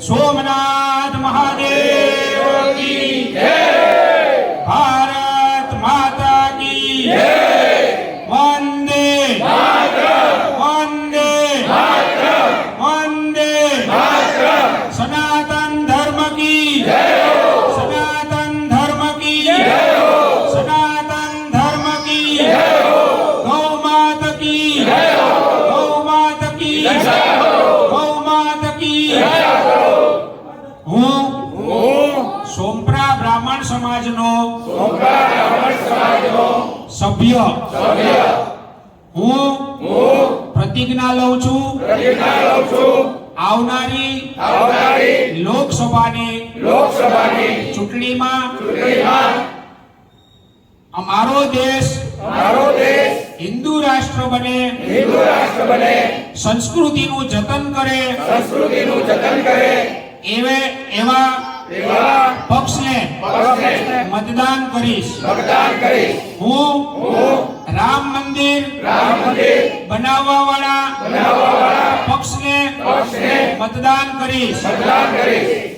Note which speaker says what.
Speaker 1: સોમનાથ મહાદેવ. માત કી હું સોમપ્રા બ્રાહ્મણ સમાજનો સભ્ય. હું પ્રતિજ્ઞા લઉં છું. આવનારી લોકસભાની ચૂંટણીમાં. અમારો દેશ હિન્દુ રાષ્ટ્ર બને. સંસ્કૃતિનું જતન કરે. એવે એવા પક્ષને મતદાન કરીશ. હું રામ મંદિર બનાવવા વાળા પક્ષને મતદાન કરીશ. મતદાન ભાજપમાં